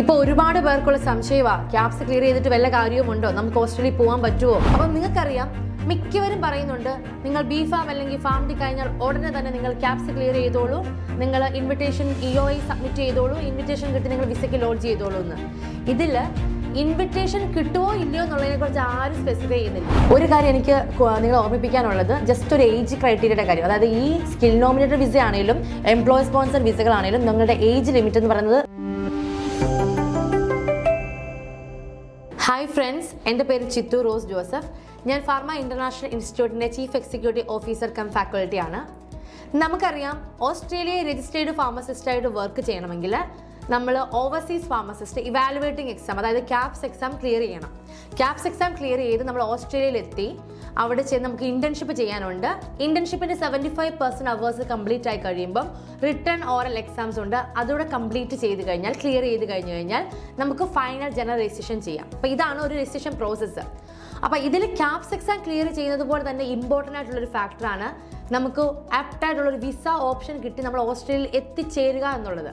ഇപ്പോൾ ഒരുപാട് പേർക്കുള്ള സംശയമാണ് ക്യാപ്സ് ക്ലിയർ ചെയ്തിട്ട് വല്ല കാര്യവുമുണ്ടോ? നമുക്ക് ഓസ്ട്രേലിയ പോകാൻ പറ്റുമോ അപ്പം നിങ്ങൾക്കറിയാം മിക്കവരും പറയുന്നുണ്ട് നിങ്ങൾ ബി ഫാം അല്ലെങ്കിൽ ഫാം ഡി കഴിഞ്ഞാൽ ഉടനെ തന്നെ നിങ്ങൾ ക്യാപ്സ് ക്ലിയർ ചെയ്തോളൂ. നിങ്ങൾ invitation E O I submit ചെയ്തോളൂ. ഇൻവിറ്റേഷൻ കിട്ടി നിങ്ങൾ വിസയ്ക്ക് ലോഡ് ചെയ്തോളൂ എന്ന്. ഇതിൽ ഇൻവിറ്റേഷൻ കിട്ടുമോ ഇല്ലയോ എന്നുള്ളതിനെ കുറിച്ച് ആരും സ്പെസിഫൈ ചെയ്യുന്നില്ല. ഒരു കാര്യം എനിക്ക് നിങ്ങൾ ഓർമ്മിപ്പിക്കാനുള്ളത് ജസ്റ്റ് ഒരു ഏജ് ക്രൈറ്റീരിയയുടെ കാര്യം. അതായത് ഈ സ്കിൽ നോമിനേറ്റഡ് വിസ ആണെങ്കിലും എംപ്ലോയ് സ്പോൺസർ വിസകളാണെങ്കിലും നിങ്ങളുടെ ഏജ് ലിമിറ്റ് എന്ന് പറയുന്നത് ഹായ് ഫ്രണ്ട്സ് എന്റെ പേര് ചിത്തു റോസ് ജോസഫ്. ഞാൻ ഫാർമ ഇന്റർനാഷണൽ ഇൻസ്റ്റിറ്റ്യൂട്ടിന്റെ ചീഫ് എക്സിക്യൂട്ടീവ് ഓഫീസർ കം ഫാക്കൾട്ടിയാണ് നമുക്കറിയാം ഓസ്ട്രേലിയയിൽ രജിസ്റ്റേർഡ് ഫാർമസിസ്റ്റായിട്ട് വർക്ക് ചെയ്യണമെങ്കിൽ നമ്മൾ ഓവർസീസ് ഫാർമസിസ്റ്റ് ഇവാലുവേറ്റിംഗ് എക്സാം അതായത് ക്യാപ്സ് എക്സാം ക്ലിയർ ചെയ്യണം. ക്യാപ്സ് എക്സാം ക്ലിയർ ചെയ്ത് നമ്മൾ ഓസ്ട്രേലിയയിലെത്തി. അവിടെ ചെന്ന് നമുക്ക് ഇന്റേൺഷിപ്പ് ചെയ്യാനുണ്ട്. ഇന്റേൺഷിപ്പിന്റെ seventy five percent hours complete ആയി കഴിയുമ്പം റിട്ടേൺ ഓറൽ എക്സാംസ് ഉണ്ട്. അതുകൂടെ കംപ്ലീറ്റ് ചെയ്ത് കഴിഞ്ഞാൽ ക്ലിയർ ചെയ്ത് കഴിഞ്ഞ് കഴിഞ്ഞാൽ നമുക്ക് ഫൈനൽ ജനറൽ രജിസ്ട്രേഷൻ ചെയ്യാം. അപ്പോൾ ഇതാണ് ഒരു രജിസ്ട്രേഷൻ പ്രോസസ്സ് അപ്പോൾ ഇതിൽ ക്യാപ്സ് എക്സാം ക്ലിയർ ചെയ്യുന്നത് പോലെ തന്നെ ഇമ്പോർട്ടന്റ് ആയിട്ടുള്ളൊരു ഫാക്ടറാണ് നമുക്ക് ആപ്റ്റായിട്ടുള്ളൊരു വിസ ഓപ്ഷൻ കിട്ടി നമ്മൾ ഓസ്ട്രേലിയയിൽ എത്തിച്ചേരുക എന്നുള്ളത്.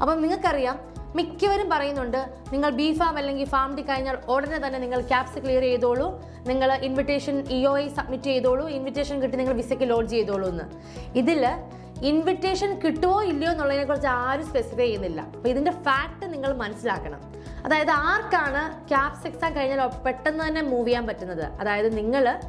അപ്പം നിങ്ങൾക്കറിയാം മിക്കവരും പറയുന്നുണ്ട് നിങ്ങൾ ബി ഫാം അല്ലെങ്കിൽ ഫാം ഡി കഴിഞ്ഞാൽ ഉടനെ തന്നെ നിങ്ങൾ ക്യാപ്സ് ക്ലിയർ ചെയ്തോളൂ നിങ്ങൾ invitation E O I submit ചെയ്തോളൂ ഇൻവിറ്റേഷൻ കിട്ടി നിങ്ങൾ വിസയ്ക്ക് ലോഡ് ചെയ്തോളൂ എന്ന്. ഇതിൽ ഇൻവിറ്റേഷൻ കിട്ടുമോ ഇല്ലയോ എന്നുള്ളതിനെ കുറിച്ച് ആരും സ്പെസിഫൈ ചെയ്യുന്നില്ല. അപ്പോൾ ഇതിന്റെ ഫാക്ട് നിങ്ങൾ മനസ്സിലാക്കണം. അതായത് ആർക്കാണ് ക്യാപ്സ് എക്സാം കഴിഞ്ഞാൽ പെട്ടെന്ന് തന്നെ മൂവ് ചെയ്യാൻ പറ്റുന്നത്? അതായത് നിങ്ങൾ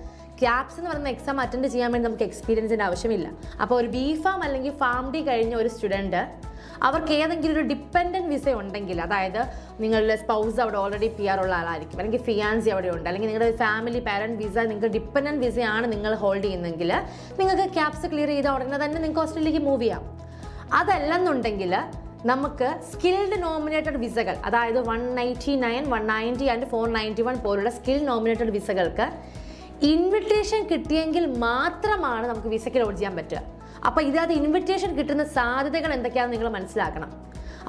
ക്യാപ്സ് എന്ന് പറയുന്ന എക്സാം അറ്റൻഡ് ചെയ്യാൻ വേണ്ടി നമുക്ക് എക്സ്പീരിയൻസിന്റെ ആവശ്യമില്ല. അപ്പോൾ ഒരു ബി ഫാം അല്ലെങ്കിൽ ഫാം ഡി കഴിഞ്ഞ ഒരു സ്റ്റുഡന്റ് അവർക്ക് ഏതെങ്കിലും ഒരു ഡിപ്പെൻഡന്റ് വിസ ഉണ്ടെങ്കിൽ അതായത് നിങ്ങളുടെ സ്പൗസ് അവിടെ ഓൾറെഡി പി ആർ ഉള്ള ആളായിരിക്കും അല്ലെങ്കിൽ ഫിയാൻസി അവിടെ ഉണ്ട് അല്ലെങ്കിൽ നിങ്ങളുടെ ഫാമിലി പാരന്റ് വിസ നിങ്ങൾക്ക് ഡിപ്പെൻഡന്റ് വിസയാണ് നിങ്ങൾ ഹോൾഡ് ചെയ്യുന്നതെങ്കിൽ നിങ്ങൾക്ക് ക്യാപ്സ് ക്ലിയർ ചെയ്ത ഉടനെ തന്നെ നിങ്ങൾക്ക് ഓസ്ട്രേലിയക്ക് മൂവ് ചെയ്യാം. അതല്ലെന്നുണ്ടെങ്കിൽ നമുക്ക് സ്കിൽഡ് നോമിനേറ്റഡ് വിസകൾ അതായത് one ninety nine one ninety and four ninety one പോലുള്ള സ്കിൽ നോമിനേറ്റഡ് വിസകൾക്ക് ഇൻവിറ്റേഷൻ കിട്ടിയെങ്കിൽ മാത്രമാണ് നമുക്ക് വിസയ്ക്ക് ലോഡ് ചെയ്യാൻ പറ്റുക. അപ്പോൾ ഇതിനകത്ത് ഇൻവിറ്റേഷൻ കിട്ടുന്ന സാധ്യതകൾ എന്തൊക്കെയാണെന്ന് നിങ്ങൾ മനസ്സിലാക്കണം.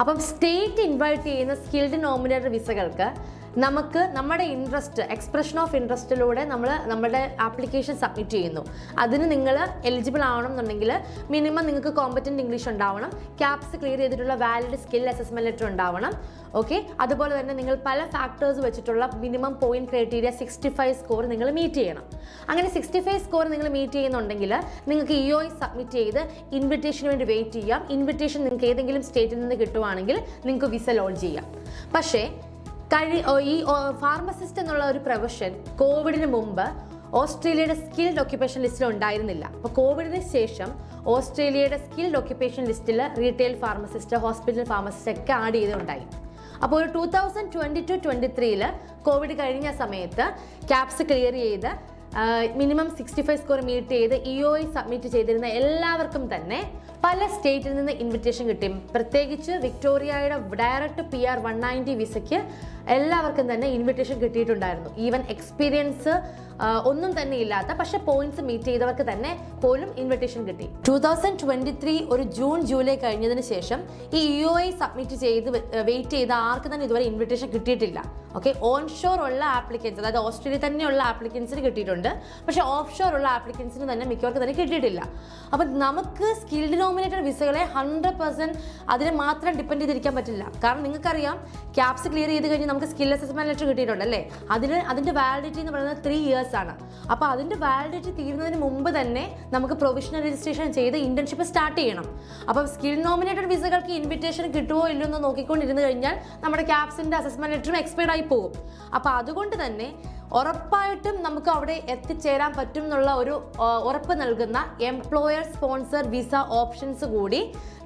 അപ്പം സ്റ്റേറ്റ് ഇൻവൈറ്റ് ചെയ്യുന്ന സ്കിൽഡ് നോമിനേറ്റഡ് വിസകൾക്ക് നമുക്ക് നമ്മുടെ ഇൻട്രസ്റ്റ് എക്സ്പ്രഷൻ ഓഫ് ഇൻട്രസ്റ്റിലൂടെ നമ്മൾ നമ്മുടെ ആപ്ലിക്കേഷൻ സബ്മിറ്റ് ചെയ്യുന്നു. അതിന് നിങ്ങൾ എലിജിബിൾ ആവണം എന്നുണ്ടെങ്കിൽ മിനിമം നിങ്ങൾക്ക് കോമ്പറ്റന്റ് ഇംഗ്ലീഷ് ഉണ്ടാവണം. ക്യാപ്സ് ക്ലിയർ ചെയ്തിട്ടുള്ള വാലിഡ് സ്കിൽ അസസ്മെന്റ് ലെറ്റർ ഉണ്ടാവണം. ഓക്കെ അതുപോലെ തന്നെ നിങ്ങൾ പല ഫാക്ടേഴ്സ് വെച്ചിട്ടുള്ള minimum point criteria sixty five score നിങ്ങൾ മീറ്റ് ചെയ്യണം. അങ്ങനെ സിക്സ്റ്റി ഫൈവ് സ്കോർ നിങ്ങൾ മീറ്റ് ചെയ്യുന്നുണ്ടെങ്കിൽ നിങ്ങൾക്ക് ഇ ഒ സബ്മിറ്റ് ചെയ്ത് ഇൻവിറ്റേഷന് വേണ്ടി വെയിറ്റ് ചെയ്യാം. ഇൻവിറ്റേഷൻ നിങ്ങൾക്ക് ഏതെങ്കിലും സ്റ്റേറ്റിൽ നിന്ന് കിട്ടുവാണെങ്കിൽ നിങ്ങൾക്ക് വിസ ലോഡ് ചെയ്യാം. പക്ഷേ കഴി ഈ ഫാർമസിസ്റ്റ് എന്നുള്ള ഒരു പ്രൊഫഷൻ കോവിഡിന് മുമ്പ് ഓസ്ട്രേലിയയുടെ സ്കിൽഡ് ഒക്യുപ്പേഷൻ ലിസ്റ്റിൽ ഉണ്ടായിരുന്നില്ല. അപ്പോൾ കോവിഡിന് ശേഷം ഓസ്ട്രേലിയയുടെ സ്കിൽഡ് ഒക്യുപ്പേഷൻ ലിസ്റ്റിൽ റീറ്റെയിൽ ഫാർമസിസ്റ്റ് ഹോസ്പിറ്റൽ ഫാർമസിസ്റ്റ് ഒക്കെ ആഡ് ചെയ്തുണ്ടായി. അപ്പോൾ ഒരു two thousand twenty two twenty ത്രീയിൽ കോവിഡ് കഴിഞ്ഞ സമയത്ത് ക്യാപ്സ് ക്ലിയർ ചെയ്ത് minimum sixty five score meet ചെയ്ത് ഇ ഒ ഐ സബ്മിറ്റ് ചെയ്തിരുന്ന എല്ലാവർക്കും തന്നെ പല സ്റ്റേറ്റിൽ നിന്ന് ഇൻവിറ്റേഷൻ കിട്ടി. പ്രത്യേകിച്ച് വിക്ടോറിയയുടെ direct P R one ninety വിസയ്ക്ക് എല്ലാവർക്കും തന്നെ ഇൻവിറ്റേഷൻ കിട്ടിയിട്ടുണ്ടായിരുന്നു. ഈവൻ എക്സ്പീരിയൻസ് ഒന്നും തന്നെ ഇല്ലാത്ത പക്ഷെ പോയിന്റ്സ് മീറ്റ് ചെയ്തവർക്ക് തന്നെ പോലും ഇൻവിറ്റേഷൻ കിട്ടി. ടൂ തൗസൻഡ് ട്വന്റി ത്രീ ഒരു ജൂൺ ജൂലൈ കഴിഞ്ഞതിന് ശേഷം ഈ യു ഐ സബ്മിറ്റ് ചെയ്ത് വെയിറ്റ് ചെയ്ത ആർക്ക് തന്നെ ഇതുവരെ ഇൻവിറ്റേഷൻ കിട്ടിയിട്ടില്ല. ഓക്കെ ഓൺ ഷോർ ഉള്ള ആപ്ലിക്കൻസ് അതായത് ഓസ്ട്രേലിയ തന്നെയുള്ള ആപ്ലിക്കൻസിന് കിട്ടിയിട്ടുണ്ട്. പക്ഷേ ഓഫ് ഷോർ ഉള്ള ആപ്ലിക്കൻസിന് തന്നെ മിക്കവർക്ക് തന്നെ കിട്ടിയിട്ടില്ല. അപ്പം നമുക്ക് സ്കിൽഡ് നോമിനേറ്റഡ് വിസകളെ ഹൺഡ്രഡ് പെർസെന്റ് അതിനെ മാത്രം ഡിപ്പെൻഡ് ചെയ്തിരിക്കാൻ പറ്റില്ല. കാരണം നിങ്ങൾക്കറിയാം ക്യാപ്സ് ക്ലിയർ ചെയ്ത് കഴിഞ്ഞ് നമുക്ക് സ്കിൽ അസസ്മെന്റ് ലെറ്റർ കിട്ടിയിട്ടുണ്ട് അല്ലേ അതിന് അതിന്റെ വാലിഡിറ്റി എന്ന് പറയുന്നത് ത്രീ ഇയേഴ്സ് ആണ്. അപ്പോൾ അതിന്റെ വാലിഡിറ്റി തീരുന്നതിന് മുമ്പ് തന്നെ നമുക്ക് പ്രൊവിഷണൽ രജിസ്ട്രേഷൻ ചെയ്ത് ഇന്റേൺഷിപ്പ് സ്റ്റാർട്ട് ചെയ്യണം. അപ്പോൾ സ്കിൽ നോമിനേറ്റഡ് വിസകൾക്ക് ഇൻവിറ്റേഷൻ കിട്ടുമോ ഇല്ലയോ എന്ന് നോക്കിക്കൊണ്ടിരുന്ന് കഴിഞ്ഞാൽ നമ്മുടെ ക്യാപ്സിന്റെ അസസ്മെന്റ് ലെറ്ററും എക്സ്പയർഡ് ആയി പോകും. അപ്പോൾ അതുകൊണ്ട് തന്നെ ഉറപ്പായിട്ടും നമുക്ക് അവിടെ എത്തിച്ചേരാൻ പറ്റും എന്നുള്ള ഒരു ഉറപ്പ് നൽകുന്ന എംപ്ലോയർ സ്പോൺസർ വിസ ഓപ്ഷൻസ് കൂടി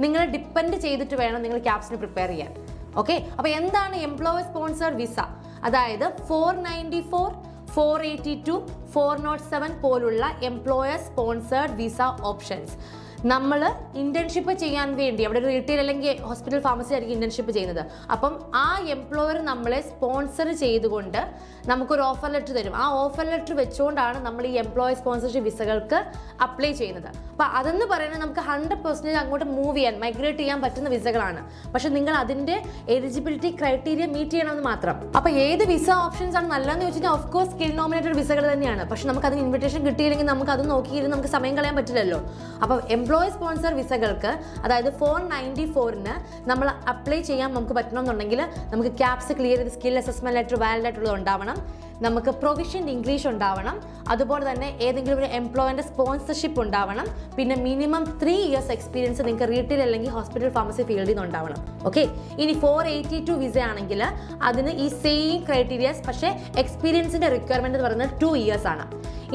നിങ്ങൾ ഡിപ്പെൻഡ് ചെയ്തിട്ട് വേണം നിങ്ങൾ ക്യാപ്സിന് പ്രിപ്പയർ ചെയ്യാൻ. ഓക്കെ? അപ്പോൾ എന്താണ് എംപ്ലോയർ സ്പോൺസർ വിസ അതായത് four ninety four four eighty two four nought seven പോലുള്ള എംപ്ലോയർ സ്പോൺസേർഡ് വിസ ഓപ്ഷൻസ് നമ്മൾ ഇന്റേൺഷിപ്പ് ചെയ്യാൻ വേണ്ടി അവിടെ ഒരു റീറ്റെയിൽ അല്ലെങ്കിൽ ഹോസ്പിറ്റൽ ഫാർമസി ആയിരിക്കും ഇന്റേൺഷിപ്പ് ചെയ്യുന്നത്. അപ്പം ആ എംപ്ലോയർ നമ്മളെ സ്പോൺസർ ചെയ്തുകൊണ്ട് നമുക്കൊരു ഓഫർ ലെറ്റർ തരും. ആ ഓഫർ ലെറ്റർ വെച്ചുകൊണ്ടാണ് നമ്മൾ ഈ എംപ്ലോയി സ്പോൺസർഷിപ്പ് വിസകൾക്ക് അപ്ലൈ ചെയ്യുന്നത്. അപ്പം അതെന്ന് പറയുന്നത് നമുക്ക് ഹൺഡ്രഡ് പെർസെന്റേജ് അങ്ങോട്ട് മൂവ് ചെയ്യാൻ മൈഗ്രേറ്റ് ചെയ്യാൻ പറ്റുന്ന വിസകളാണ്. പക്ഷെ നിങ്ങൾ അതിന്റെ എലിജിബിലിറ്റി ക്രൈറ്റീരിയ മീറ്റ് ചെയ്യണമെന്ന് മാത്രം. അപ്പം ഏത് വിസ ഓപ്ഷൻസ് ആണ് നല്ലതെന്ന് ചോദിച്ചാൽ ഓഫ് കോഴ്സ് സ്കിൽ നോമിനേറ്റഡ് വിസകൾ തന്നെയാണ്. പക്ഷെ നമുക്ക് അതിന് ഇൻവിറ്റേഷൻ കിട്ടിയില്ലെങ്കിൽ നമുക്ക് അത് നോക്കിയിരുന്ന് നമുക്ക് സമയം കളയാൻ പറ്റില്ലല്ലോ. അപ്പോൾ എംപ്ലോയി സ്പോൺസർ വിസകൾക്ക് അതായത് ഫോർ നയന്റി ഫോറിന് നമ്മൾ അപ്ലൈ ചെയ്യാൻ നമുക്ക് പറ്റണമെന്നുണ്ടെങ്കിൽ നമുക്ക് ക്യാപ്സ് ക്ലിയർ ചെയ്ത് സ്കിൽ അസസ്മെന്റ് ലെറ്റർ വാലിഡ് ആയിട്ടുള്ളത് ഉണ്ടാവണം നമുക്ക് പ്രൊവിഷൻ ഇംഗ്ലീഷ് ഉണ്ടാവണം. അതുപോലെ തന്നെ ഏതെങ്കിലും ഒരു എംപ്ലോയറിന്റെ സ്പോൺസർഷിപ്പ് ഉണ്ടാവണം. പിന്നെ മിനിമം ത്രീ ഇയേഴ്സ് എക്സ്പീരിയൻസ് നിങ്ങൾക്ക് റീറ്റെയിൽ അല്ലെങ്കിൽ ഹോസ്പിറ്റൽ ഫാർമസി ഫീൽഡിൽ നിന്ന് ഉണ്ടാവണം. ഓക്കെ ഇനി ഫോർ എയ്റ്റി ടു വിസ ആണെങ്കിൽ അതിന് ഈ സെയിം ക്രൈറ്റീരിയസ് പക്ഷേ എക്സ്പീരിയൻസിന്റെ റിക്വയർമെന്റ് എന്ന് പറയുന്നത് ടു ഇയേഴ്സ് ആണ്.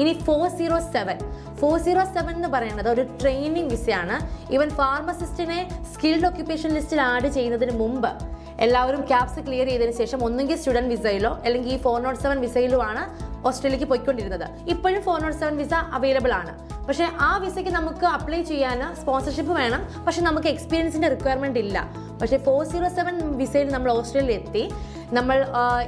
ഇനി four zero seven four zero seven എന്ന് പറയുന്നത് ഒരു ട്രെയിനിങ് വിസയാണ് ഈവൻ ഫാർമസിസ്റ്റിനെ സ്കിൽഡ് ഒക്യുപ്പേഷൻ ലിസ്റ്റിൽ ആഡ് ചെയ്യുന്നതിന് മുമ്പ് എല്ലാവരും ക്യാപ്സ് ക്ലിയർ ചെയ്തതിന് ശേഷം ഒന്നുകിൽ സ്റ്റുഡന്റ് വിസയിലോ അല്ലെങ്കിൽ ഈ ഫോർ നോട്ട് സെവൻ വിസയിലോ ആണ് ഓസ്ട്രേലിയക്ക് പോയിക്കൊണ്ടിരുന്നത്. ഇപ്പോഴും four nought seven visa available ആണ്. പക്ഷേ ആ വിസയ്ക്ക് നമുക്ക് അപ്ലൈ ചെയ്യാൻ സ്പോൺസർഷിപ്പ് വേണം. പക്ഷേ നമുക്ക് എക്സ്പീരിയൻസിന്റെ റിക്വയർമെന്റ് ഇല്ല. പക്ഷേ ഫോർ സീറോ സെവൻ വിസയിൽ നമ്മൾ ഓസ്ട്രേലിയയിൽ എത്തി. നമ്മൾ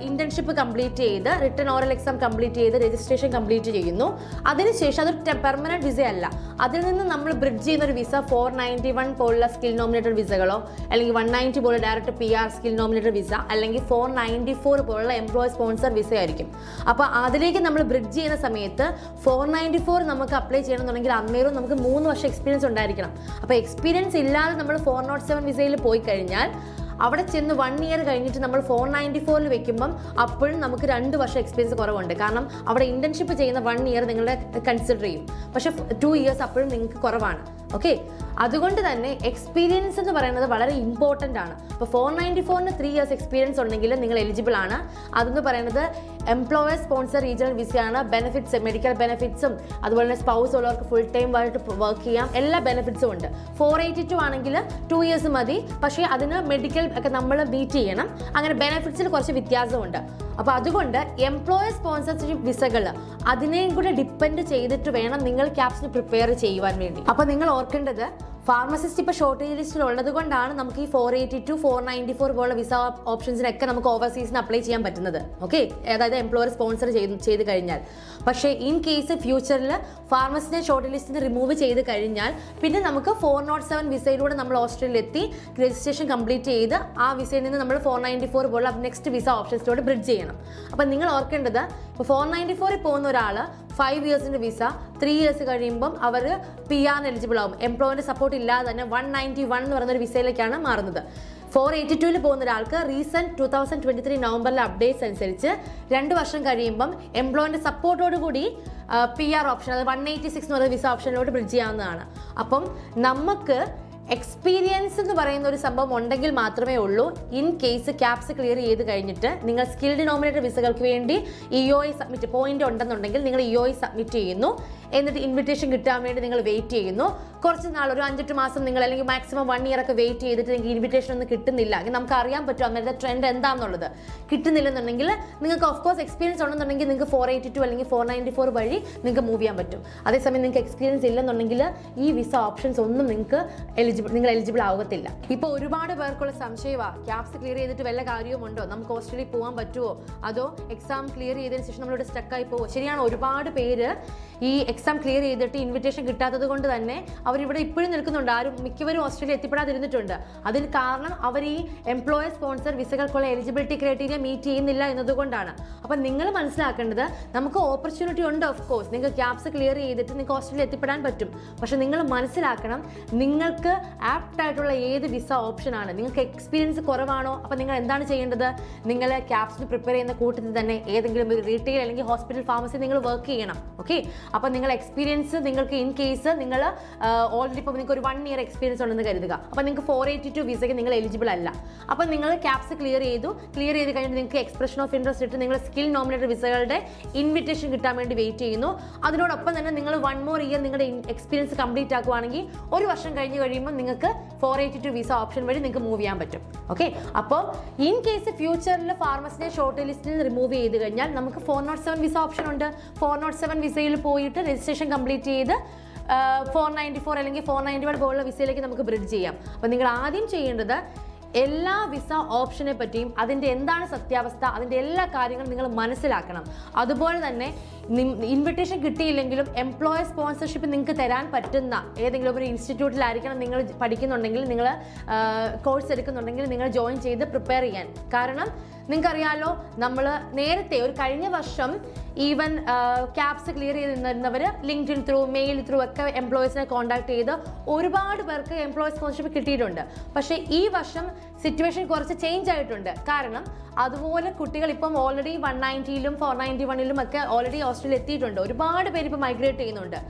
ഇന്റേൺഷിപ്പ് കംപ്ലീറ്റ് ചെയ്ത് റിട്ടേൺ ഓറൽ എക്സാം കംപ്ലീറ്റ് ചെയ്ത് രജിസ്ട്രേഷൻ കംപ്ലീറ്റ് ചെയ്യുന്നു. അതിനുശേഷം അതൊരു പെർമനന്റ് വിസ അല്ല അതിൽ നിന്ന് നമ്മൾ ബ്രിഡ്ജ് ചെയ്യുന്ന ഒരു വിസ ഫോർ നയന്റി വൺ പോലുള്ള സ്കിൽ നോമിനേറ്റഡ് വിസകളോ അല്ലെങ്കിൽ വൺ നയന്റി പോലുള്ള direct P R skill nominated visa അല്ലെങ്കിൽ ഫോർ നയന്റി ഫോർ പോലുള്ള എംപ്ലോയി സ്പോൺസർ വിസ ആയിരിക്കും. അപ്പോൾ അതിലേക്ക് നമ്മൾ ബ്രിഡ്ജ് ചെയ്യുന്ന സമയത്ത് ഫോർ നയന്റി ഫോർ നമുക്ക് അപ്ലൈ ചെയ്യണമെന്നുണ്ടെങ്കിൽ അന്നേരം നമുക്ക് മൂന്ന് വർഷം എക്സ്പീരിയൻസ് ഉണ്ടായിരിക്കണം. അപ്പോൾ എക്സ്പീരിയൻസ് ഇല്ലാതെ നമ്മൾ ഫോർ നോട്ട് സെവൻ വിസയിൽ പോയി കഴിഞ്ഞാൽ അവിടെ ചെന്ന് വൺ ഇയർ കഴിഞ്ഞിട്ട് നമ്മൾ ഫോർ നയന്റി ഫോറിൽ വെക്കുമ്പം അപ്പോഴും നമുക്ക് രണ്ട് വർഷം എക്സ്പീരിയൻസ് കുറവുണ്ട്. കാരണം അവിടെ ഇന്റേൺഷിപ്പ് ചെയ്യുന്ന വൺ ഇയർ നിങ്ങളെ കൺസിഡർ ചെയ്യും. പക്ഷെ ടു ഇയേഴ്സ് അപ്പോഴും നിങ്ങൾക്ക് കുറവാണ്. ഓക്കെ അതുകൊണ്ട് തന്നെ എക്സ്പീരിയൻസ് എന്ന് പറയുന്നത് വളരെ ഇമ്പോർട്ടന്റ് ആണ്. ഇപ്പോൾ ഫോർ നയന്റി ഫോറിന് ത്രീ ഇയേഴ്സ് എക്സ്പീരിയൻസ് ഉണ്ടെങ്കിൽ നിങ്ങൾ എലിജിബിൾ ആണ്. അതെന്ന് പറയുന്നത് എംപ്ലോയർ സ്പോൺസർ റീജിയണൽ വിസയാണ് ബെനിഫിറ്റ്സ് മെഡിക്കൽ ബെനിഫിറ്റ്സും അതുപോലെ തന്നെ സ്പൗസ് ഉള്ളവർക്ക് ഫുൾ ടൈം ആയിട്ട് വർക്ക് ചെയ്യാം. എല്ലാ ബെനിഫിറ്റ്സും ഉണ്ട്. ഫോർ എയ്റ്റി ടു ആണെങ്കിൽ ടു ഇയേഴ്സ് മതി. പക്ഷേ അതിന് മെഡിക്കൽ ഒക്കെ നമ്മൾ മീറ്റ് ചെയ്യണം. അങ്ങനെ ബെനിഫിറ്റ്സിൽ കുറച്ച് വ്യത്യാസമുണ്ട്. അപ്പോൾ അതുകൊണ്ട് എംപ്ലോയർ സ്പോൺസർഷിപ്പ് വിസകൾ അതിനെയും കൂടെ ഡിപ്പെൻഡ് ചെയ്തിട്ട് വേണം നിങ്ങൾ ക്യാപ്സിന് പ്രിപ്പയർ ചെയ്യുവാൻ വേണ്ടി. അപ്പോൾ നിങ്ങൾ ഓർക്കേണ്ടത് ഫാർമസിസ്റ്റ് ഇപ്പോൾ ഷോർട്ടേജ് ലിസ്റ്റിൽ ഉള്ളത് കൊണ്ടാണ് നമുക്ക് ഈ four eighty two four ninety four പോലുള്ള വിസ ഓപ്ഷൻസിനൊക്കെ നമുക്ക് ഓവർസീസിന് അപ്ലൈ ചെയ്യാൻ പറ്റുന്നത്. ഓക്കെ അതായത് എംപ്ലോയർ സ്പോൺസർ ചെയ്ത് ചെയ്ത് കഴിഞ്ഞാൽ. പക്ഷേ ഇൻ കേസ് ഫ്യൂച്ചറിൽ ഫാർമസിനെ ഷോർട്ട് ലിസ്റ്റിന് റിമൂവ് ചെയ്ത് കഴിഞ്ഞാൽ പിന്നെ നമുക്ക് ഫോർ നോട്ട് സെവൻ വിസയിലൂടെ നമ്മൾ ഓസ്ട്രേലിയയിൽ എത്തി രജിസ്ട്രേഷൻ കംപ്ലീറ്റ് ചെയ്ത് ആ വിസയിൽ നിന്ന് നമ്മൾ ഫോർ നയന്റി ഫോർ പോലുള്ള നെക്സ്റ്റ് വിസ ഓപ്ഷൻസിലൂടെ ബ്രിഡ്ജ് ചെയ്യണം. അപ്പം നിങ്ങൾ ഓർക്കേണ്ടത് ഇപ്പോൾ ഫോർ നയന്റി ഫോറിൽ പോകുന്ന ഒരാൾ ഫൈവ് ഇയേഴ്സിന്റെ വിസ ത്രീ ഇയേഴ്സ് കഴിയുമ്പം അവർ പി ആർ എലിജിബിൾ ആകും എംപ്ലോയിന്റെ സപ്പോർട്ട് ഇല്ലാതെ തന്നെ വൺ നയന്റി വൺ എന്ന് പറയുന്ന ഒരു വിസയിലേക്കാണ് മാറുന്നത്. ഫോർ എയ്റ്റി ടൂവിൽ പോകുന്ന ഒരാൾക്ക് recent two thousand twenty three നവംബറിലെ updates അനുസരിച്ച് രണ്ട് വർഷം കഴിയുമ്പം സപ്പോർട്ടോട് കൂടി പി ആർ ഓപ്ഷൻ അതായത് വൺ എയ്റ്റി സിക്സ് എന്ന് പറയുന്ന വിസ ഓപ്ഷനിലോട്ട് ബ്രിഡ്ജ് ചെയ്യാവുന്നതാണ്. അപ്പം നമുക്ക് എക്സ്പീരിയൻസ് എന്ന് പറയുന്ന ഒരു സംഭവം ഉണ്ടെങ്കിൽ മാത്രമേ ഉള്ളൂ. ഇൻ കേസ് ക്യാപ്സ് ക്ലിയർ ചെയ്ത് കഴിഞ്ഞിട്ട് നിങ്ങൾ സ്കിൽഡ് നോമിനേറ്റഡ് വിസകൾക്ക് വേണ്ടി E O I submit point ഉണ്ടെന്നുണ്ടെങ്കിൽ നിങ്ങൾ ഇ ഒ ഐ സബ്മിറ്റ് ചെയ്യുന്നു. എന്നിട്ട് ഇൻവിറ്റേഷൻ കിട്ടാൻ വേണ്ടി നിങ്ങൾ വെയിറ്റ് ചെയ്യുന്നു. കുറച്ച് നാൾ ഒരു അഞ്ചെട്ട് മാസം നിങ്ങൾ അല്ലെങ്കിൽ മാക്സിമം വൺ ഇയർ ഒക്കെ വെയിറ്റ് ചെയ്തിട്ട് നിങ്ങൾക്ക് ഇൻവിറ്റേഷൻ ഒന്നും കിട്ടുന്നില്ല. നമുക്ക് അറിയാൻ പറ്റും അന്നേരത്തെ ട്രെൻഡ് എന്താണെന്നുള്ളത് കിട്ടുന്നില്ലെന്നുണ്ടെങ്കിൽ നിങ്ങൾക്ക് ഓഫ് കോഴ്സ് എക്സ്പീരിയൻസ് ഉണ്ടെന്നുണ്ടെങ്കിൽ നിങ്ങൾക്ക് ഫോർ എയ്റ്റി ടു അല്ലെങ്കിൽ ഫോർ നയന്റി ഫോർ വഴി നിങ്ങൾക്ക് മൂവ് ചെയ്യാൻ പറ്റും. അതേസമയം നിങ്ങൾക്ക് എക്സ്പീരിയൻസ് ഇല്ലെന്നുണ്ടെങ്കിൽ ഈ വിസ ഓപ്ഷൻസ് ഒന്നും നിങ്ങൾക്ക് എലിജിബിൾ നിങ്ങൾ എലിജിബിൾ ആവത്തില്ല. ഇപ്പോൾ ഒരുപാട് പേർക്കുള്ള സംശയമാണ് ക്യാപ്സ് ക്ലിയർ ചെയ്തിട്ട് വല്ല കാര്യവുമുണ്ടോ നമുക്ക് ഹോസ്റ്റലിൽ പോകാൻ പറ്റുമോ അതോ എക്സാം ക്ലിയർ ചെയ്തതിന് ശേഷം നമ്മളിവിടെ സ്റ്റക്കായി പോകുമോ ശരിയാണ് ഒരുപാട് പേര് ഈ എക്സാം ക്ലിയർ ചെയ്തിട്ട് ഇൻവിറ്റേഷൻ കിട്ടാത്തത് കൊണ്ട് തന്നെ അവരിവിടെ ഇപ്പോഴും നിൽക്കുന്നുണ്ട്. ആരും മിക്കവരും ഓസ്ട്രേലിയ എത്തിപ്പെടാതിരുന്നിട്ടുണ്ട്. അതിന് കാരണം അവർ ഈ എംപ്ലോയർ സ്പോൺസർ വിസകൾക്കുള്ള എലിജിബിലിറ്റി ക്രൈറ്റീരിയ മീറ്റ് ചെയ്യുന്നില്ല എന്നതുകൊണ്ടാണ്. അപ്പം നിങ്ങൾ മനസ്സിലാക്കേണ്ടത് നമുക്ക് ഓപ്പർച്യൂണിറ്റി ഉണ്ട് ഓഫ് കോഴ്സ് നിങ്ങൾക്ക് ക്യാപ്സ് ക്ലിയർ ചെയ്തിട്ട് നിങ്ങൾക്ക് ഓസ്ട്രേലിയ എത്തിപ്പെടാൻ പറ്റും. പക്ഷേ നിങ്ങൾ മനസ്സിലാക്കണം നിങ്ങൾക്ക് ആപ്റ്റ് ആയിട്ടുള്ള ഏത് വിസ ഓപ്ഷനാണ് നിങ്ങൾക്ക് എക്സ്പീരിയൻസ് കുറവാണോ? അപ്പം നിങ്ങൾ എന്താണ് ചെയ്യേണ്ടത്? നിങ്ങൾ ക്യാപ്സിന് പ്രിപ്പയർ ചെയ്യുന്ന കൂട്ടത്തിൽ തന്നെ ഏതെങ്കിലും ഒരു റീറ്റെയിൽ അല്ലെങ്കിൽ ഹോസ്പിറ്റൽ ഫാർമസി നിങ്ങൾ വർക്ക് ചെയ്യണം. ഓക്കെ അപ്പം നിങ്ങൾ എക്സ്പീരിയൻസ് നിങ്ങൾക്ക് ഇൻ കേസ് നിങ്ങൾ ഓൾറെഡി ഇപ്പോൾ നിങ്ങൾക്ക് ഒരു വൺ ഇയർ എക്സ്പീരിയൻസ് ഉണ്ടെന്ന് കരുതുക. അപ്പോൾ നിങ്ങൾക്ക് ഫോർ എയ്റ്റി ടു വിസയ്ക്ക് നിങ്ങൾ എലിജിബിൾ അല്ല. അപ്പോൾ നിങ്ങൾ ക്യാപ്സ് ക്ലിയർ ചെയ്തു. ക്ലിയർ ചെയ്ത് കഴിഞ്ഞിട്ട് നിങ്ങൾക്ക് എക്സ്പ്രഷൻ ഓഫ് ഇൻട്രസ്റ്റ് ഇട്ട് നിങ്ങൾ സ്കിൽ നോമിനേറ്റഡ് വിസകളുടെ ഇൻവിറ്റേഷൻ കിട്ടാൻ വേണ്ടി വെയിറ്റ് ചെയ്യുന്നു. അതിനോടൊപ്പം തന്നെ നിങ്ങൾ വൺ മോർ ഇയർ നിങ്ങളുടെ എക്സ്പീരിയൻസ് കംപ്ലീറ്റ് ആക്കുവാണെങ്കിൽ ഒരു വർഷം കഴിഞ്ഞ് കഴിയുമ്പോൾ നിങ്ങൾക്ക് four eighty two visa option വഴി നിങ്ങൾക്ക് മൂവ് ചെയ്യാൻ പറ്റും. ഓക്കെ അപ്പോൾ ഇൻ കേസ് ഫ്യൂച്ചറിൽ ഫാർമസിനെ ഷോർട്ട് ലിസ്റ്റിൽ റിമൂവ് ചെയ്ത് കഴിഞ്ഞാൽ നമുക്ക് four nought seven visa option ഉണ്ട്. ഫോർ നോട്ട് സെവൻ വിസയിൽ പോയിട്ട് രജിസ്ട്രേഷൻ കംപ്ലീറ്റ് ചെയ്ത് ഫോർ നയന്റി ഫോർ അല്ലെങ്കിൽ ഫോർ നയന്റി വൺ പോലുള്ള വിസയിലേക്ക് നമുക്ക് ബ്രിഡ്ജ് ചെയ്യാം. അപ്പോൾ നിങ്ങൾ ആദ്യം ചെയ്യേണ്ടത് എല്ലാ വിസ ഓപ്ഷനെ പറ്റിയും അതിന്റെ എന്താണ് സത്യാവസ്ഥ അതിന്റെ എല്ലാ കാര്യങ്ങളും നിങ്ങൾ മനസ്സിലാക്കണം. അതുപോലെ തന്നെ ഇൻവിറ്റേഷൻ കിട്ടിയില്ലെങ്കിലും എംപ്ലോയർ സ്പോൺസർഷിപ്പ് നിങ്ങൾക്ക് തരാൻ പറ്റുന്ന ഏതെങ്കിലും ഒരു ഇൻസ്റ്റിറ്റ്യൂട്ടിലായിരിക്കണം നിങ്ങൾ പഠിക്കുന്നുണ്ടെങ്കിൽ നിങ്ങൾ കോഴ്സ് എടുക്കുന്നുണ്ടെങ്കിൽ നിങ്ങൾ ജോയിൻ ചെയ്ത് പ്രിപ്പയർ ചെയ്യാൻ. കാരണം നിങ്ങൾക്കറിയാലോ നമ്മൾ നേരത്തെ ഒരു കഴിഞ്ഞ വർഷം ഈവൻ ക്യാപ്സ് ക്ലിയർ ചെയ്ത് നിന്നിരുന്നവർ ലിങ്ക്ഡിൻ ത്രൂ മെയിൽ ത്രൂ ഒക്കെ എംപ്ലോയീസിനെ കോൺടാക്ട് ചെയ്ത് ഒരുപാട് പേർക്ക് എംപ്ലോയീസ് സ്പോൺസർഷിപ്പ് കിട്ടിയിട്ടുണ്ട്. പക്ഷേ ഈ വർഷം സിറ്റുവേഷൻ കുറച്ച് ചേഞ്ച് ആയിട്ടുണ്ട്. കാരണം അതുപോലെ കുട്ടികൾ ഇപ്പം ഓൾറെഡി വൺ നയന്റിയിലും ഫോർ നയന്റി വണ്ണിലും ഒക്കെ ഓൾറെഡി ഹോസ്റ്റലിൽ എത്തിയിട്ടുണ്ട്. ഒരുപാട് പേര് ഇപ്പം മൈഗ്രേറ്റ് ചെയ്യുന്നുണ്ട്.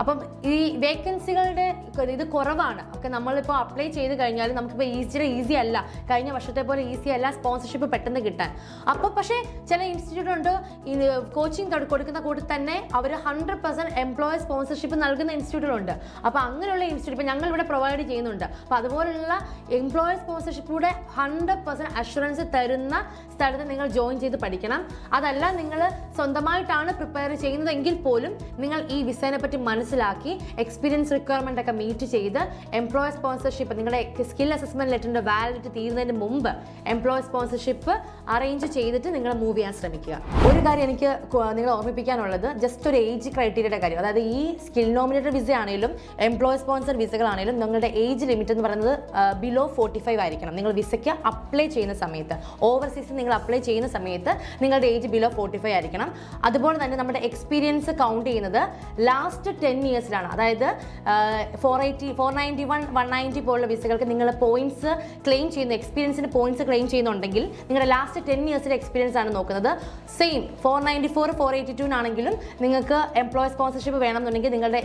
അപ്പം ഈ വേക്കൻസികളുടെ ഇത് കുറവാണ്. ഒക്കെ നമ്മളിപ്പോൾ അപ്ലൈ ചെയ്ത് കഴിഞ്ഞാൽ നമുക്കിപ്പോൾ ഈസിയുടെ ഈസി അല്ല. കഴിഞ്ഞ വർഷത്തെ പോലെ ഈസി അല്ല സ്പോൺസർഷിപ്പ് പെട്ടെന്ന് കിട്ടാൻ. അപ്പോൾ പക്ഷേ ചില ഇൻസ്റ്റിറ്റ്യൂട്ട് ഉണ്ട് ഈ കോച്ചിങ് കൊടുക്കുന്ന കൂടി തന്നെ അവർ ഹൺഡ്രഡ് പെർസെന്റ് എംപ്ലോയർ സ്പോൺസർഷിപ്പ് നൽകുന്ന ഇൻസ്റ്റിറ്റ്യൂട്ടുകളുണ്ട് അപ്പോൾ അങ്ങനെയുള്ള ഇൻസ്റ്റിറ്റ്യൂട്ട് ഇപ്പോൾ ഞങ്ങൾ ഇവിടെ പ്രൊവൈഡ് ചെയ്യുന്നുണ്ട്. അപ്പോൾ അതുപോലുള്ള എംപ്ലോയർ സ്പോൺസർഷിപ്പിലൂടെ ഹൺഡ്രഡ് പെർസെന്റ് അഷുറൻസ് തരുന്ന സ്ഥലത്ത് നിങ്ങൾ ജോയിൻ ചെയ്ത് പഠിക്കണം. അതല്ല നിങ്ങൾ സ്വന്തമായിട്ടാണ് പ്രിപ്പയർ ചെയ്യുന്നതെങ്കിൽ പോലും നിങ്ങൾ ഈ വിസേനെ പറ്റി മനസ്സിലാക്കി എക്സ്പീരിയൻസ് റിക്വയർമെന്റ് ഒക്കെ മീറ്റ് ചെയ്ത് എംപ്ലോയർ സ്പോൺസർഷിപ്പ് നിങ്ങളുടെ സ്കിൽ അസസ്മെന്റ് ലെറ്ററിന്റെ വാലിഡിറ്റി തീരുന്നതിന് മുമ്പ് എംപ്ലോയർ സ്പോൺസർഷിപ്പ് അറേഞ്ച് ചെയ്തിട്ട് നിങ്ങൾ മൂവ് ചെയ്യാൻ ശ്രമിക്കുക. ഒരു കാര്യം എനിക്ക് നിങ്ങൾ ഓർമ്മിപ്പിക്കാനുള്ളത് ജസ്റ്റ് ഒരു ഏജ് ക്രൈറ്റീരിയയുടെ കാര്യം. അതായത് ഈ സ്കിൽ നോമിനേറ്റഡ് വിസ ആണെങ്കിലും എംപ്ലോയർ സ്പോൺസർ വിസകളാണെങ്കിലും നിങ്ങളുടെ ഏജ് ലിമിറ്റ് എന്ന് പറയുന്നത് ബിലോ ഫോർട്ടി ഫൈവ് ആയിരിക്കണം. നിങ്ങൾ വിസയ്ക്ക് അപ്ലൈ ചെയ്യുന്ന സമയത്ത് ഓവർസീസ് നിങ്ങൾ അപ്ലൈ ചെയ്യുന്ന സമയത്ത് നിങ്ങളുടെ ഏജ് ബിലോ ഫോർട്ടി ഫൈവ് ആയിരിക്കണം. അതുപോലെ തന്നെ നമ്മുടെ എക്സ്പീരിയൻസ് കൗണ്ട് ചെയ്യുന്നത് ലാസ്റ്റ് ടെൻ ഇയേഴ്സിലാണ് അതായത് four eighty four ninety one one ninety പോലുള്ള വിസകൾക്ക് നിങ്ങൾ പോയിന്റ്സ് ക്ലെയിം ചെയ്യുന്ന എക്സ്പീരിയൻസിന് പോയിന്റ്സ് ക്ലെയിം ചെയ്യുന്നുണ്ടെങ്കിൽ നിങ്ങളുടെ ലാസ്റ്റ് ടെൻ ഇയേഴ്സിലെ എക്സ്പീരിയൻസ് ആണ് നോക്കുന്നത്. Same four ninety four four eighty ടൂനാണെങ്കിലും നിങ്ങൾക്ക് എംപ്ലോയർ സ്പോൺസർഷിപ്പ് വേണമെന്നുണ്ടെങ്കിൽ നിങ്ങളുടെ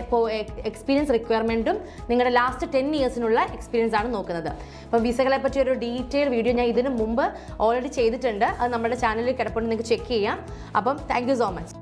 എക്സ്പീരിയൻസ് റിക്വയർമെന്റും നിങ്ങളുടെ ലാസ്റ്റ് ടെൻ ഇയേഴ്സിനുള്ള എക്സ്പീരിയൻസ് ആണ് നോക്കുന്നത്. അപ്പോൾ വിസകളെ പറ്റി ഒരു ഡീറ്റെയിൽ വീഡിയോ ഞാൻ ഇതിനു മുമ്പ് ഓൾറെഡി ചെയ്തിട്ടുണ്ട്. അത് നമ്മുടെ ചാനലിൽ കിടപ്പുണ്ട്. നിങ്ങൾക്ക് ചെക്ക് ചെയ്യാം. അപ്പം താങ്ക് സോ മച്ച്